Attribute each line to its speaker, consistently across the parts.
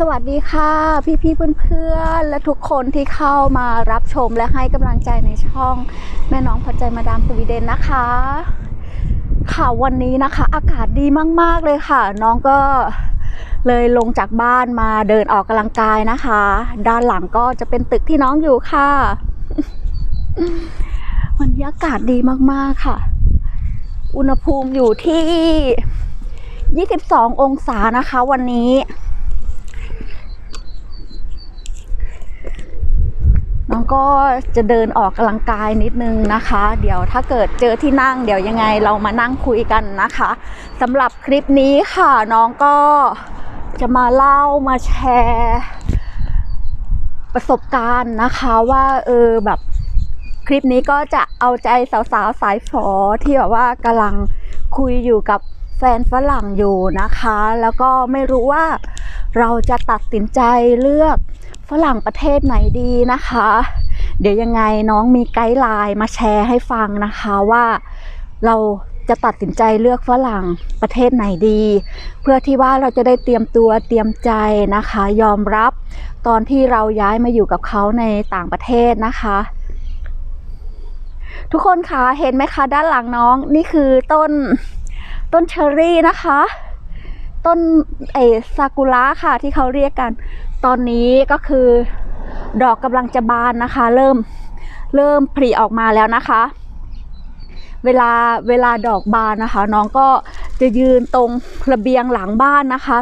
Speaker 1: สวัสดีค่ะพี่พี่ๆเพื่อนๆและทุกคนที่เข้ามารับชมและให้กำลังใจในช่องแม่น้องพอใจมาดามสวีเดนนะคะ ค่ะวันนี้นะคะ อากาศดีมากๆเลยค่ะ น้องก็เลยลงจากบ้านมาเดินออกกำลังกายนะคะ ด้านหลังก็จะเป็นตึกที่น้องอยู่ค่ะ วันนี้อากาศดีมากๆค่ะ อุณหภูมิอยู่ที่ 22 องศานะคะ วันนี้ องก็จะเดินออกกำลังกายนิดนึงนะคะ เดี๋ยวถ้าเกิดเจอที่นั่งเดี๋ยวยังไงเรามานั่งคุยกันนะคะสำหรับคลิปนี้ค่ะน้องก็จะมาเล่ามาแชร์ ประสบการณ์นะคะว่าเออแบบคลิปนี้ก็จะเอาใจสาวๆสายฝอที่แบบว่ากำลังคุยอยู่กับแฟนฝรั่งอยู่นะคะ แล้วก็ไม่รู้ว่า เราจะตัดสินใจเลือกฝรั่งประเทศไหนดีนะคะ เดี๋ยวยังไงน้องมีไกด์ไลน์มาแชร์ให้ฟังนะคะว่าเราจะตัดสินใจเลือกฝรั่งประเทศไหนดี เพื่อที่ว่าเราจะได้เตรียมตัวเตรียมใจนะคะ ยอมรับตอนที่เราย้ายมาอยู่กับเขาในต่างประเทศนะคะ ทุกคนคะเห็นไหมคะด้านหลังน้องนี่คือต้นต้นเชอร์รี่นะคะ ต้นเอซากุระค่ะที่เขาเรียกกัน ตอนนี้ก็คือดอกกำลังจะบานนะคะ เริ่มเริ่มผลิออกมาแล้วนะคะ เวลาเวลาดอกบานนะคะ น้องก็จะยืนตรงระเบียงหลังบ้านนะคะ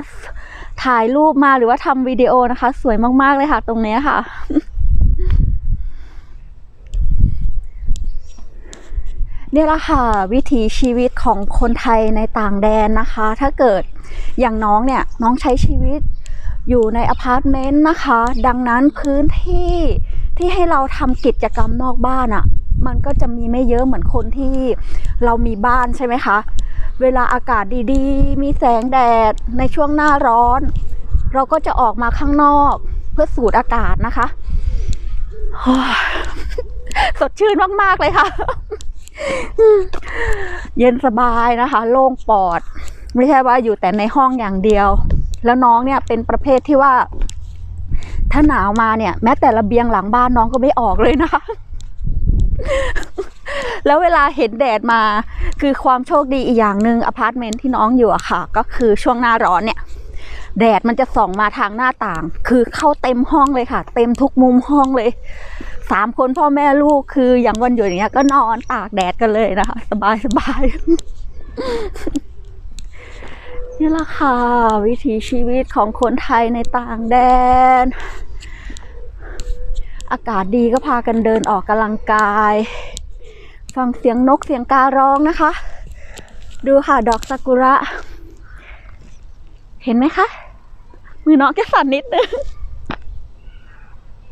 Speaker 1: ถ่ายรูปมาหรือว่าทำวิดีโอนะคะ สวยมากๆเลยค่ะ ตรงนี้ค่ะ นี่แหละค่ะวิถีชีวิตของคนไทยในต่างแดนนะคะ ถ้าเกิดอย่างน้องเนี่ยน้องใช้ชีวิตอยู่ในอพาร์ตเมนต์นะคะ ดังนั้นพื้นที่ที่ให้เราทำกิจกรรมนอกบ้านอะ่ะ มันก็จะมีไม่เยอะเหมือนคนที่เรามีบ้านใช่ไหมคะ เวลาอากาศดีๆ มีแสงแดดในช่วงหน้าร้อน เราก็จะออกมาข้างนอกเพื่อสูดอากาศนะคะ สดชื่นมาก ๆ เลยค่ะ เย็นสบายนะคะ โล่งปอด ไม่ใช่ว่าอยู่แต่ในห้องอย่างเดียว แล้วน้องเนี่ยเป็นประเภทที่ว่า ถ้าหนาวมาเนี่ย แม้แต่ระเบียงหลังบ้านน้องก็ไม่ออกเลยนะคะ แล้วเวลาเห็นแดดมา คือความโชคดีอีกอย่างหนึ่งอพาร์ตเมนต์ที่น้องอยู่อะค่ะ ก็คือช่วงหน้าร้อนเนี่ยแดดมันจะส่องมาทางหน้าต่าง คือเข้าเต็มห้องเลยค่ะ เต็มทุกมุมห้องเลย สามคนพ่อแม่ลูกคืออย่างวันหยุดอย่างเงี้ยก็นอนตากแดดกันเลยนะคะ สบายสบายนี่แหละค่ะ วิถีชีวิตของคนไทยในต่างแดน อากาศดีก็พากันเดินออกกำลังกาย ฟังเสียงนกเสียงการ้องนะคะ ดูค่ะดอกซากุระ เห็นไหมคะ มือน้องแค่สั่นนิดนึง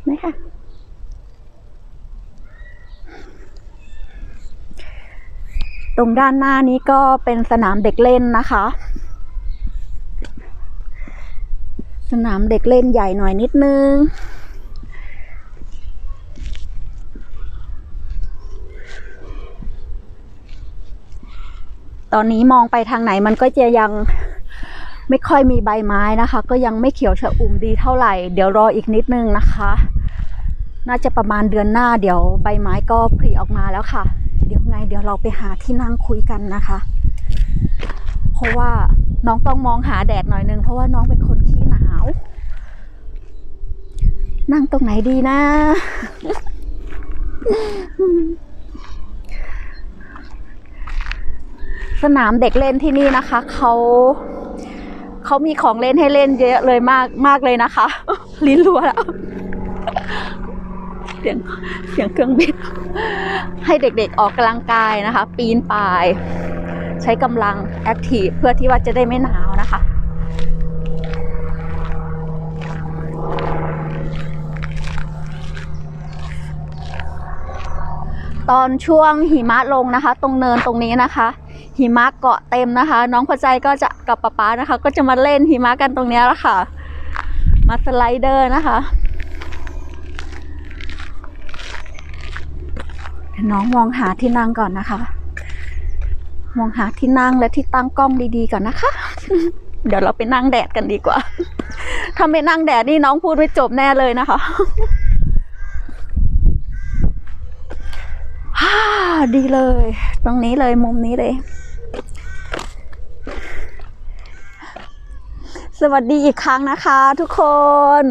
Speaker 1: ไหมคะ ตรงด้านหน้านี้ก็เป็นสนามเด็กเล่นนะคะ สนามเด็กเล่นใหญ่หน่อยนิดนึง ตอนนี้มองไปทางไหนมันก็จะยังไม่ค่อยมีใบไม้นะคะ ก็ยังไม่เขียวชอุ่มดีเท่าไหร่ เดี๋ยวรออีกนิดนึงนะคะ น่าจะประมาณเดือนหน้าเดี๋ยวใบไม้ก็ผลิออกมาแล้วค่ะ เดี๋ยวไง เดี๋ยวเราไปหาที่นั่งคุยกันนะคะ เพราะว่าน้องต้องมองหาแดดหน่อยนึง เพราะว่าน้องเป็นคนขี้หนาว นั่งตรงไหนดีนะ สนามเด็กเล่นที่นี่นะคะเขาเขามีของเล่นให้เล่นเยอะเลยมากมากเลยนะคะ ลิ้นรัวแล้ว เสียงเสียงเครื่องบินให้เด็กๆออกกำลังกายนะคะ ปีนป่าย ใช้กำลังแอคทีฟเพื่อที่ว่าจะได้ไม่หนาวนะคะตอนช่วงหิมะลงนะคะ ตรงเนินตรงนี้นะคะ หิมะเกาะเต็มนะคะ น้องพอใจก็จะกับป๊าป๊านะคะ ก็จะมาเล่นหิมะกันตรงนี้แหละค่ะ มาสไลเดอร์นะคะ เดี๋ยว น้องมองหาที่นั่งก่อนนะคะ มองหาที่นั่งและที่ตั้งกล้องดีๆก่อนนะคะ เดี๋ยวเราไปนั่งแดดกันดีกว่า ถ้าไม่นั่งแดดนี่น้องพูดไม่จบแน่เลยนะคะฮ่าดีเลย ตรงนี้เลยมุมนี้เลย สวัสดีอีกครั้งนะคะทุกคน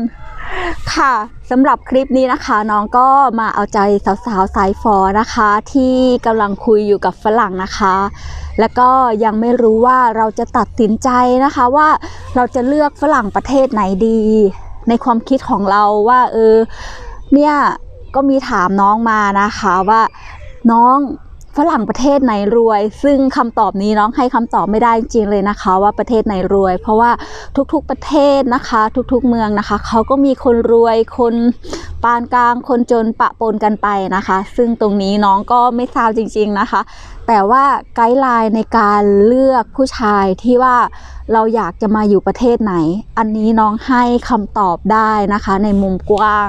Speaker 1: ค่ะ สำหรับคลิปนี้นะคะ น้องก็มาเอาใจสาวๆสายฟอนะคะ ที่กำลังคุยอยู่กับฝรั่งนะคะ แล้วก็ยังไม่รู้ว่าเราจะตัดสินใจนะคะว่าเราจะเลือกฝรั่งประเทศไหนดี ในความคิดของเราว่าเออเนี่ยก็มีถามน้องมานะคะว่าน้อง ฝรั่งประเทศไหนรวย ซึ่งคำตอบนี้น้องให้คำตอบไม่ได้จริงเลยนะคะ ว่าประเทศไหนรวย เพราะว่าทุกๆประเทศนะคะ ทุกๆเมืองนะคะเขาก็มีคนรวยคนปานกลางคนจนปะปนกันไปนะคะ ซึ่งตรงนี้น้องก็ไม่ทราบจริง ๆนะคะ แต่ว่าไกด์ไลน์ในการเลือกผู้ชายที่ว่าเราอยากจะมาอยู่ประเทศไหน อันนี้น้องให้คำตอบได้นะคะ ในมุมกว้าง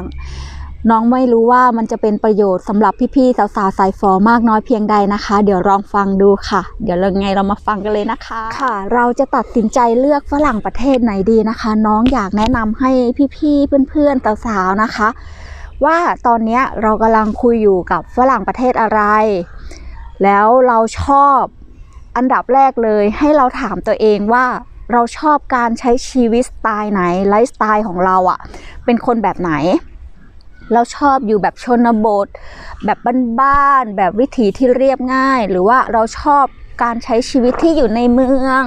Speaker 1: น้องไม่รู้ว่ามันจะเป็นประโยชน์สำหรับพี่ๆสาวๆสายฟอมากน้อยเพียงใดนะคะ เดี๋ยวลองฟังดูค่ะ เดี๋ยวเราไงเรามาฟังกันเลยนะคะค่ะ เราจะตัดสินใจเลือกฝรั่งประเทศไหนดีนะคะ น้องอยากแนะนำให้พี่ๆเพื่อนๆสาวๆนะคะ ว่าตอนนี้เรากำลังคุยอยู่กับฝรั่งประเทศอะไร แล้วเราชอบอันดับแรกเลย ให้เราถามตัวเองว่าเราชอบการใช้ชีวิตสไตล์ไหนไลฟ์สไตล์ของเราอะ่ะเป็นคนแบบไหน เราชอบอยู่แบบชนบท แบบบ้านๆแบบวิถีที่เรียบง่าย หรือว่าเราชอบการใช้ชีวิตที่อยู่ในเมือง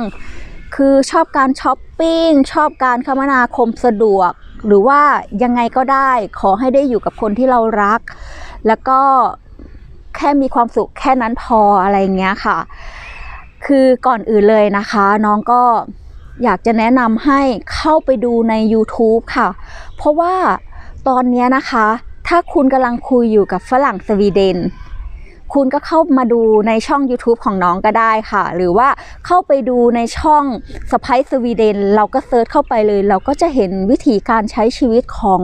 Speaker 1: คือชอบการช้อปปิ้งชอบการคมนาคมสะดวก หรือว่ายังไงก็ได้ขอให้ได้อยู่กับคนที่เรารัก แล้วก็แค่มีความสุขแค่นั้นพออะไรเงี้ยค่ะ คือก่อนอื่นเลยนะคะ น้องก็อยากจะแนะนำให้เข้าไปดูใน YouTube ค่ะ เพราะว่า ตอนนี้นะคะ ถ้าคุณกำลังคุยอยู่กับฝรั่งสวีเดน คุณก็เข้ามาดูในช่อง YouTube ของน้องก็ได้ค่ะ หรือว่าเข้าไปดูในช่องสไปซ์สวีเดนเราก็เซิร์ชเข้าไปเลย เราก็จะเห็นวิธีการใช้ชีวิตของ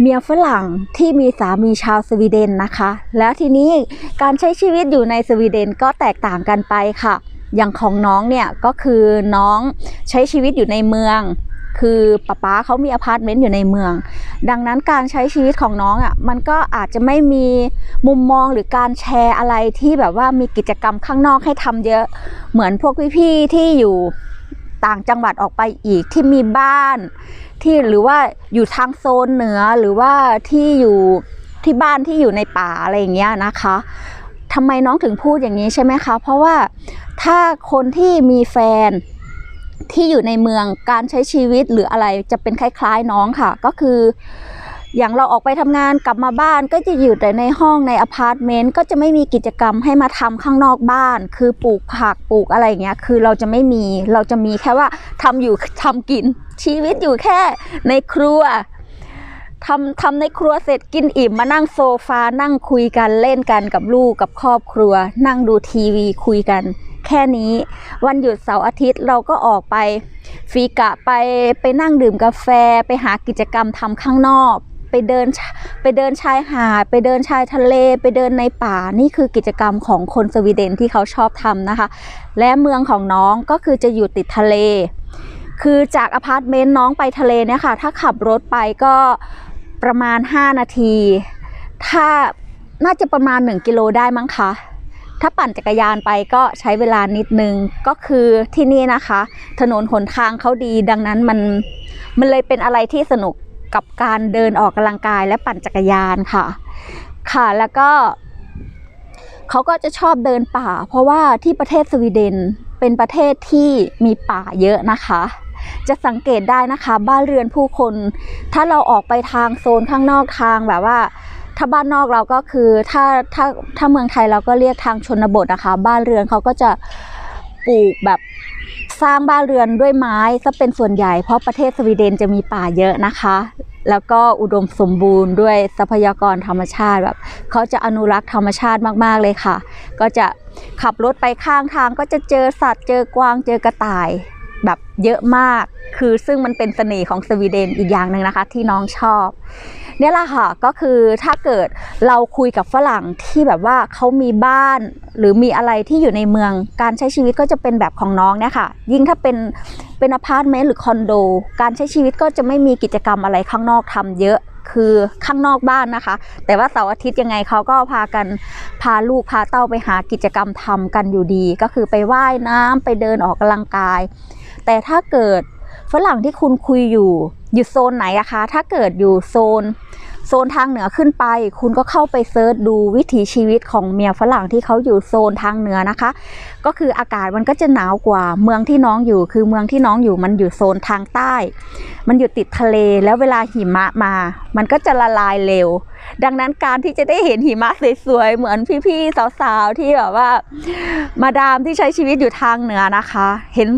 Speaker 1: เมียฝรั่งที่มีสามีชาวสวีเดนนะคะ แล้วทีนี้การใช้ชีวิตอยู่ในสวีเดนก็แตกต่างกันไปค่ะ อย่างของน้องเนี่ยก็คือน้องใช้ชีวิตอยู่ในเมือง คือป๊าป๊าเขามีอพาร์ตเมนต์อยู่ในเมือง ดังนั้นการใช้ชีวิตของน้องอะ่ะมันก็อาจจะไม่มีมุมมองหรือการแชร์อะไรที่แบบว่ามีกิจกรรมข้างนอกให้ทำเยอะเหมือนพวกพี่ๆที่อยู่ต่างจังหวัดออกไปอีกที่มีบ้าน ที่หรือว่าอยู่ทางโซนเหนือหรือว่าที่อยู่ที่บ้านที่อยู่ในป่าอะไรอย่างเงี้ยนะคะทำไมน้องถึงพูดอย่างนี้ใช่ไหมคะ เพราะว่าถ้าคนที่มีแฟน ที่อยู่ในเมืองการใช้ชีวิตหรืออะไรจะเป็นคล้ายๆน้องค่ะ ก็คือ อย่างเราออกไปทำงานกลับมาบ้านก็จะอยู่แต่ในห้องในอพาร์ตเมนต์ก็จะไม่มีกิจกรรมให้มาทำข้างนอกบ้าน คือปลูกผักปลูกอะไรอย่างเงี้ยคือเราจะไม่มีเราจะมีแค่ว่าทำอยู่ทำกิน ชีวิตอยู่แค่ในครัวทำทำในครัวเสร็จกินอิ่มมานั่งโซฟานั่งคุยกันเล่นกันกับลูกกับครอบครัว นั่งดูทีวีคุยกัน แค่นี้วันหยุดเสาร์อาทิตย์เราก็ออกไปฟีกะไปไปนั่งดื่มกาแฟไปหากิจกรรมทำข้างนอก ไปเดินไปเดินชายหาดไปเดินชายทะเล ไปเดินในป่านี่คือกิจกรรมของคนสวีเดนที่เขาชอบทำนะคะ และเมืองของน้องก็คือจะอยู่ติดทะเล คือจากอพาร์ตเมนต์น้องไปทะเลเนี่ยค่ะถ้าขับรถไปก็ประมาณ 5 นาที ถ้าน่าจะประมาณ 1 กิโลได้มั้งคะ ถ้าปั่นจักรยานไปก็ใช้เวลานิดนึง ก็คือที่นี่นะคะ ถนนหนทางเขาดีดังนั้นมันมันเลยเป็นอะไรที่สนุกกับการเดินออกกำลังกายและปั่นจักรยานค่ะ ค่ะแล้วก็เขาก็จะชอบเดินป่า เพราะว่าที่ประเทศสวีเดนเป็นประเทศที่มีป่าเยอะนะคะ จะสังเกตได้นะคะ บ้านเรือนผู้คน ถ้าเราออกไปทางโซนข้างนอกทางแบบว่า ถ้าบ้านนอกเราก็คือถ้าถ้าถ้าเมืองไทยเราก็เรียกทางชนบทนะคะบ้านเรือนเขาก็จะปลูกแบบสร้างบ้านเรือนด้วยไม้ซะเป็นส่วนใหญ่ เพราะประเทศสวีเดนจะมีป่าเยอะนะคะ แล้วก็อุดมสมบูรณ์ด้วยทรัพยากรธรรมชาติแบบเขาจะอนุรักษ์ธรรมชาติมากๆเลยค่ะ ก็จะขับรถไปข้างทางก็จะเจอสัตว์เจอกวางเจอกระต่ายแบบเยอะมาก คือซึ่งมันเป็นเสน่ห์ของสวีเดนอีกอย่างหนึ่งนะคะ ที่น้องชอบ เนี่ยแหละค่ะก็คือถ้าเกิดเราคุยกับฝรั่งที่แบบว่าเขามีบ้าน หรือมีอะไรที่อยู่ในเมืองการใช้ชีวิตก็จะเป็นแบบของน้องเนี่ยค่ะ ยิ่งถ้าเป็นเป็นอพาร์ตเมนต์หรือคอนโด การใช้ชีวิตก็จะไม่มีกิจกรรมอะไรข้างนอกทำเยอะคือข้างนอกบ้านนะคะ แต่ว่าเสาร์อาทิตย์ยังไงเขาก็พากันพาลูกพาเต้าไปหากิจกรรมทำกันอยู่ดี ก็คือไปว่ายน้ำไปเดินออกกำลังกาย แต่ถ้าเกิด ฝรั่งที่คุณคุยอยู่อยู่โซนไหนอะคะ ถ้าเกิดอยู่โซน โซนทางเหนือขึ้นไป คุณก็เข้าไปเซิร์ชดูวิถีชีวิตของเมียฝรั่งที่เขาอยู่โซนทางเหนือนะคะ ก็คืออากาศมันก็จะหนาวกว่าเมืองที่น้องอยู่ คือเมืองที่น้องอยู่มันอยู่โซนทางใต้ มันอยู่ติดทะเลแล้วเวลาหิมะมา มันก็จะละลายเร็ว ดังนั้นการที่จะได้เห็นหิมะสวยๆเหมือนพี่ๆสาวๆที่แบบว่า มาดามที่ใช้ชีวิตอยู่ทางเหนือนะคะ เห็น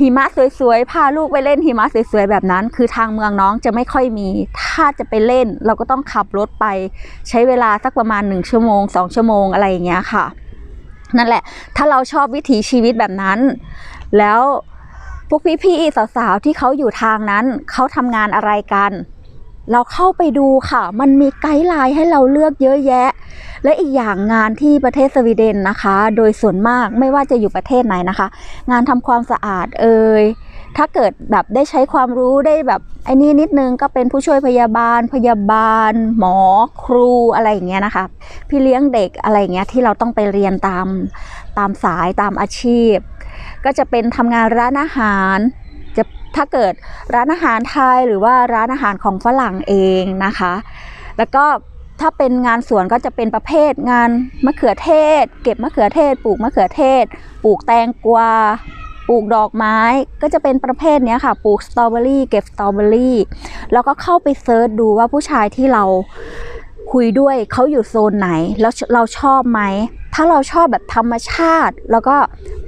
Speaker 1: หิมะสวยๆพาลูกไปเล่นหิมะสวยๆแบบนั้น คือทางเมืองน้องจะไม่ค่อยมี ถ้าจะไปเล่น เราก็ต้องขับรถไป ใช้เวลาสักประมาณ1ชั่วโมง2ชั่วโมงอะไรอย่างเงี้ยค่ะ นั่นแหละ ถ้าเราชอบวิถีชีวิตแบบนั้น แล้วพวกพี่ๆสาวๆที่เขาอยู่ทางนั้นเขาทำงานอะไรกัน เราเข้าไปดูค่ะ มันมีไกด์ไลน์ให้เราเลือกเยอะแยะ และอีกอย่างงานที่ประเทศสวีเดนนะคะ โดยส่วนมากไม่ว่าจะอยู่ประเทศไหนนะคะ งานทำความสะอาดเอ่ยถ้าเกิดแบบได้ใช้ความรู้ได้แบบไอ้นี่นิดนึงก็เป็นผู้ช่วยพยาบาล พยาบาล หมอครูอะไรอย่างเงี้ยนะคะ พี่เลี้ยงเด็กอะไรอย่างเงี้ยที่เราต้องไปเรียนตามตามสายตามอาชีพ ก็จะเป็นทำงานร้านอาหาร ถ้าเกิดร้านอาหารไทยหรือว่าร้านอาหารของฝรั่งเองนะคะ แล้วก็ถ้าเป็นงานสวนก็จะเป็นประเภทงานมะเขือเทศ เก็บมะเขือเทศ ปลูกมะเขือเทศ ปลูกแตงกวาปลูกดอกไม้ก็จะเป็นประเภทนี้ค่ะ ปลูกสตรอเบอรี่เก็บสตรอเบอรี่แล้วก็เข้าไปเซิร์ชดูว่าผู้ชายที่เราคุยด้วยเขาอยู่โซนไหน แล้วเราชอบไหม ถ้าเราชอบแบบธรรมชาติ แล้วก็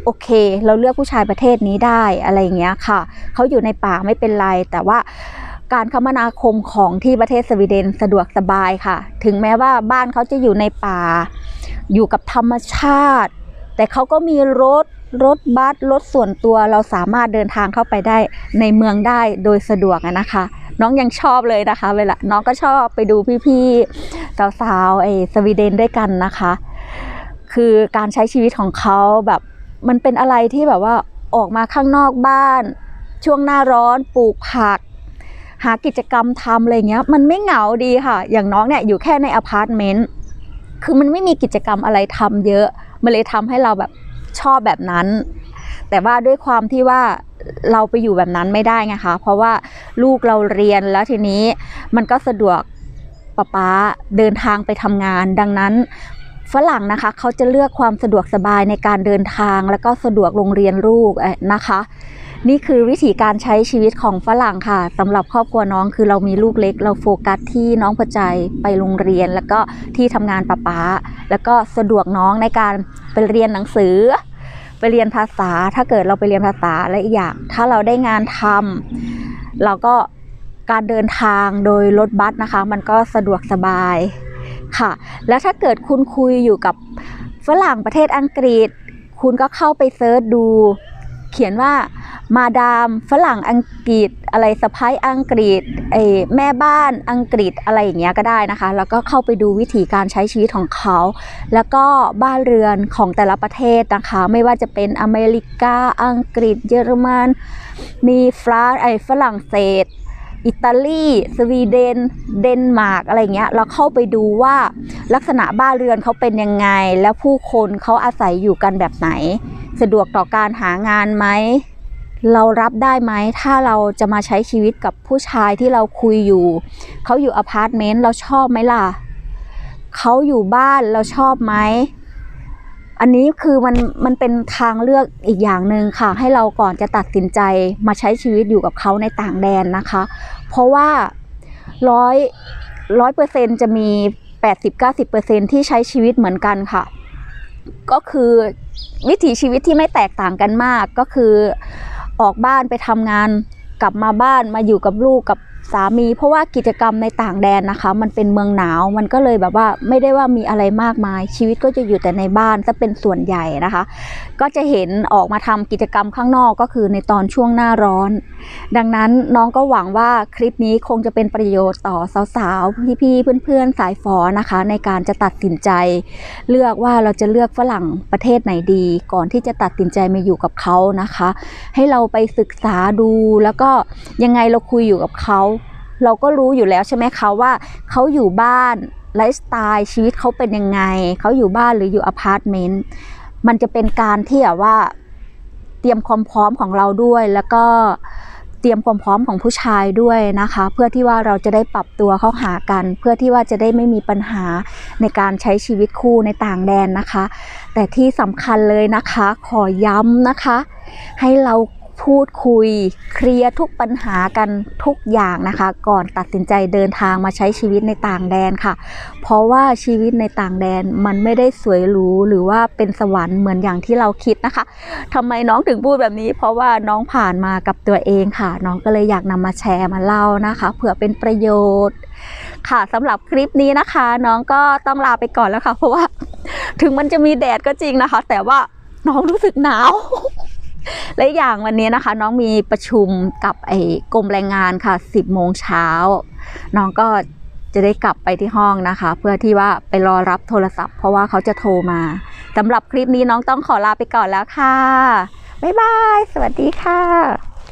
Speaker 1: โอเค เราเลือกผู้ชายประเทศนี้ได้อะไรอย่างเงี้ยค่ะ เขาอยู่ในป่าไม่เป็นไรแต่ว่าการคมนาคมของที่ประเทศสวีเดนสะดวกสบายค่ะ ถึงแม้ว่าบ้านเขาจะอยู่ในป่า อยู่กับธรรมชาติ แต่เขาก็มีรถรถบัสรถส่วนตัวเราสามารถเดินทางเข้าไปได้ในเมืองได้โดยสะดวกนะคะ น้องยังชอบเลยนะคะ เวลาน้องก็ชอบไปดูพี่ๆสาวๆไอ้สวีเดนด้วยกันนะคะ คือการใช้ชีวิตของเขาแบบมันเป็นอะไรที่แบบว่าออกมาข้างนอกบ้าน ช่วงหน้าร้อนปลูกผัก หากิจกรรมทำอะไรเงี้ย มันไม่เหงาดีค่ะ อย่างน้องเนี่ยอยู่แค่ในอพาร์ตเมนต์คือมันไม่มีกิจกรรมอะไรทำเยอะ มันเลยทำให้เราแบบชอบแบบนั้น แต่ว่าด้วยความที่ว่าเราไปอยู่แบบนั้นไม่ได้ไงคะ เพราะว่าลูกเราเรียนแล้วทีนี้มันก็สะดวกป๊าป๊าเดินทางไปทำงาน ดังนั้น ฝรั่งนะคะเขาจะเลือกความสะดวกสบายในการเดินทาง แล้วก็สะดวกโรงเรียนลูกนะคะ นี่คือวิธีการใช้ชีวิตของฝรั่งค่ะสำหรับครอบครัวน้องคือเรามีลูกเล็ก เราโฟกัสที่น้องพอใจไปโรงเรียน แล้วก็ที่ทำงานป้าป๊าแล้วก็สะดวกน้องในการไปเรียนหนังสือ ไปเรียนภาษา ถ้าเกิดเราไปเรียนภาษาและอีกอย่าง ถ้าเราได้งานทำเราก็การเดินทางโดยรถบัสนะคะ มันก็สะดวกสบาย ค่ะ แล้วถ้าเกิดคุณคุยอยู่กับฝรั่งประเทศอังกฤษ คุณก็เข้าไปเซิร์ชดู เขียนว่ามาดามฝรั่งอังกฤษ อะไรสะพ้ายอังกฤษเออแม่บ้านอังกฤษอะไรอย่างเงี้ยก็ได้นะคะ แล้วก็เข้าไปดูวิธีการใช้ชีวิตของเขา แล้วก็บ้านเรือนของแต่ละประเทศนะคะ ไม่ว่าจะเป็นอเมริกาอังกฤษ เยอรมันมีฟรานไอฝรั่งเศส อิตาลีสวีเดน เดนมาร์กอะไรเงี้ยเราเข้าไปดูว่าลักษณะบ้านเรือนเขาเป็นยังไง แล้วผู้คนเขาอาศัยอยู่กันแบบไหน สะดวกต่อการหางานไหมเรารับได้ไหมถ้าเราจะมาใช้ชีวิตกับผู้ชายที่เราคุยอยู่ เขาอยู่อพาร์ตเมนต์เราชอบไหมล่ะเขาอยู่บ้านเราชอบไหม อันนี้คือมันมันเป็นทางเลือกอีกอย่างหนึ่งค่ะ ให้เราก่อนจะตัดสินใจมาใช้ชีวิตอยู่กับเขาในต่างแดนนะคะ เพราะว่าร้อยร้อยเปอร์เซ็นจะมีแปดสิบเก้าสิบเปอร์เซ็นที่ใช้ชีวิตเหมือนกันค่ะ ก็คือวิถีชีวิตที่ไม่แตกต่างกันมากก็คือออกบ้านไปทำงานกลับมาบ้านมาอยู่กับลูกกับ สามี เพราะว่ากิจกรรมในต่างแดนนะคะ มันเป็นเมืองหนาวมันก็เลยแบบว่าไม่ได้ว่ามีอะไรมากมาย ชีวิตก็จะอยู่แต่ในบ้านจะเป็นส่วนใหญ่นะคะ ก็จะเห็นออกมาทำกิจกรรมข้างนอกก็คือในตอนช่วงหน้าร้อน ดังนั้นน้องก็หวังว่าคลิปนี้คงจะเป็นประโยชน์ต่อสาวๆพี่ๆเพื่อนๆสายฝอนะคะ ในการจะตัดสินใจ เลือกว่าเราจะเลือกฝรั่งประเทศไหนดี ก่อนที่จะตัดสินใจมาอยู่กับเขานะคะ ให้เราไปศึกษาดูแล้วก็ยังไงเราคุยอยู่กับเขา เราก็รู้อยู่แล้วใช่ไหมคะว่าเขาอยู่บ้านไลฟ์สไตล์ชีวิตเขาเป็นยังไงเขาอยู่บ้านหรืออยู่อพาร์ตเมนต์มันจะเป็นการที่แบบว่าเตรียมความพร้อมของเราด้วย แล้วก็เตรียมความพร้อมของผู้ชายด้วยนะคะ เพื่อที่ว่าเราจะได้ปรับตัวเข้าหากัน เพื่อที่ว่าจะได้ไม่มีปัญหาในการใช้ชีวิตคู่ในต่างแดนนะคะ แต่ที่สำคัญเลยนะคะ ขอย้ำนะคะ ให้เรา พูดคุย เคลียร์ทุกปัญหากันทุกอย่างนะคะ ก่อนตัดสินใจเดินทางมาใช้ชีวิตในต่างแดนค่ะ เพราะว่าชีวิตในต่างแดนมันไม่ได้สวยหรูหรือว่าเป็นสวรรค์เหมือนอย่างที่เราคิดนะคะทำไมน้องถึงพูดแบบนี้ เพราะว่าน้องผ่านมากับตัวเองค่ะ น้องก็เลยอยากนำมาแชร์มาเล่านะคะ เผื่อเป็นประโยชน์ ค่ะสำหรับคลิปนี้นะคะ น้องก็ต้องลาไปก่อนแล้วค่ะ เพราะว่า ถึงมันจะมีแดดก็จริงนะคะ แต่ว่าน้องรู้สึกหนาว และอย่างวันนี้นะคะ น้องมีประชุมกับไอ้กรมแรงงานค่ะ 10โมงเช้า น้องก็จะได้กลับไปที่ห้องนะคะ เพื่อที่ว่าไปรอรับโทรศัพท์ เพราะว่าเขาจะโทรมาสำหรับคลิปนี้น้องต้องขอลาไปก่อนแล้วค่ะ บ๊ายบาย สวัสดีค่ะ